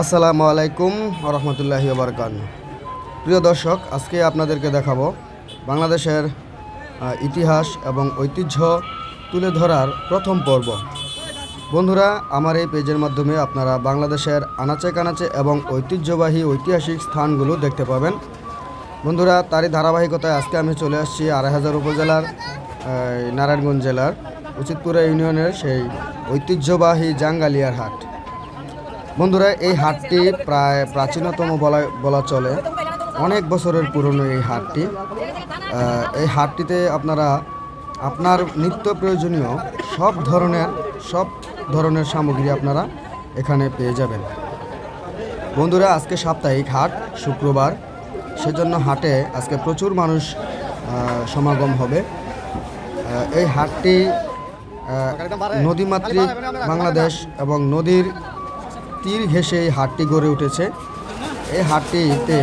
আসসালামু আলাইকুম রহমতুল্লাহি বারকান প্রিয় দর্শক, আজকে আপনাদেরকে দেখাবো বাংলাদেশের ইতিহাস এবং ঐতিহ্য তুলে ধরার প্রথম পর্ব। বন্ধুরা, আমার এই পেজের মাধ্যমে আপনারা বাংলাদেশের আনাচে কানাচে এবং ঐতিহ্যবাহী ঐতিহাসিক স্থানগুলো দেখতে পাবেন। বন্ধুরা, তারই ধারাবাহিকতায় আজকে আমি চলে আসছি আড়াই হাজার উপজেলার নারায়ণগঞ্জ জেলার, উচিতপুরা ইউনিয়নের সেই ঐতিহ্যবাহী জাঙ্গালিয়ার হাট। বন্ধুরা, এই হাটটি প্রায় প্রাচীনতম বলা বলা চলে। অনেক বছরের পুরনো এই হাটটি। এই হাটটিতে আপনারা, আপনার নিত্য প্রয়োজনীয় সব ধরনের সব ধরনের সামগ্রী আপনারা এখানে পেয়ে যাবেন। বন্ধুরা, আজকে সাপ্তাহিক হাট, শুক্রবার। সেজন্য হাটে আজকে প্রচুর মানুষ সমাগম হবে। এই হাটটি নদীমাতৃক বাংলাদেশ এবং নদীর তীর ঘেঁষে এই হাটটি গড়ে উঠেছে। এই হাটটিতে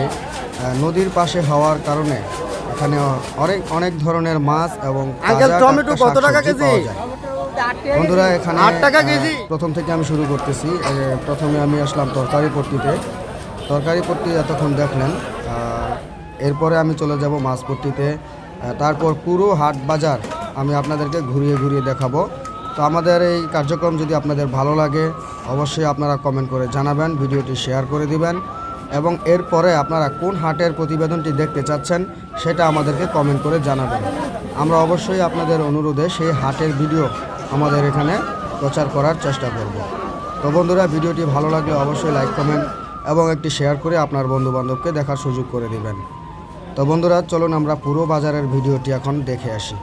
নদীর পাশে হওয়ার কারণে এখানে অনেক অনেক ধরনের মাছ এবং টমেটো কত টাকা কেজি? পাওয়া যায়। বন্ধুরা এখানে আট টাকা কেজি? প্রথম থেকে আমি শুরু করতেছি। প্রথমে আমি আসলাম তরকারি পট্টিতে। তরকারি পট্টি এতক্ষণ দেখলেন। এরপরে আমি চলে যাব মাছ পট্টিতে। তারপর পুরো হাট বাজার আমি আপনাদেরকে ঘুরিয়ে ঘুরিয়ে দেখাবো। তো আমাদের এই কার্যক্রম যদি আপনাদের ভালো লাগে, অবশ্যই আপনারা কমেন্ট করে জানাবেন, ভিডিওটি শেয়ার করে দিবেন এবং এরপরে আপনারা কোন হাটের প্রতিবেদনটি দেখতে চাচ্ছেন সেটা আমাদেরকে কমেন্ট করে জানাবেন। আমরা অবশ্যই আপনাদের অনুরোধে সেই হাটের ভিডিও আমাদের এখানে প্রচার করার চেষ্টা করব। তো বন্ধুরা, ভিডিওটি ভালো লাগলে অবশ্যই লাইক কমেন্ট এবং একটি শেয়ার করে আপনার বন্ধু বান্ধবকে দেখার সুযোগ করে দিবেন। তো বন্ধুরা, চলুন আমরা পুরো বাজারের ভিডিওটি এখন দেখে আসি।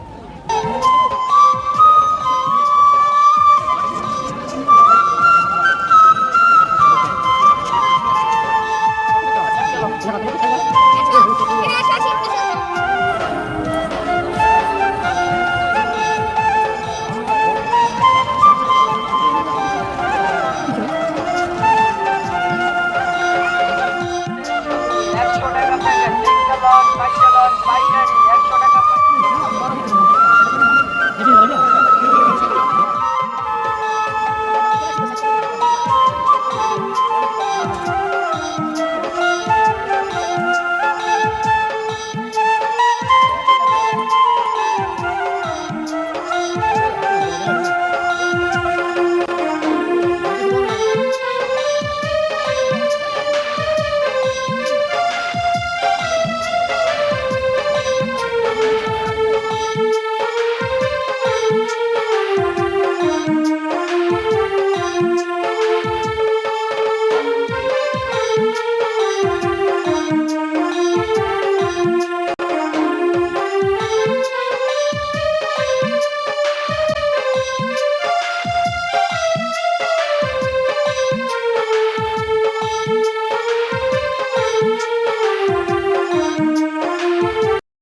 Bye.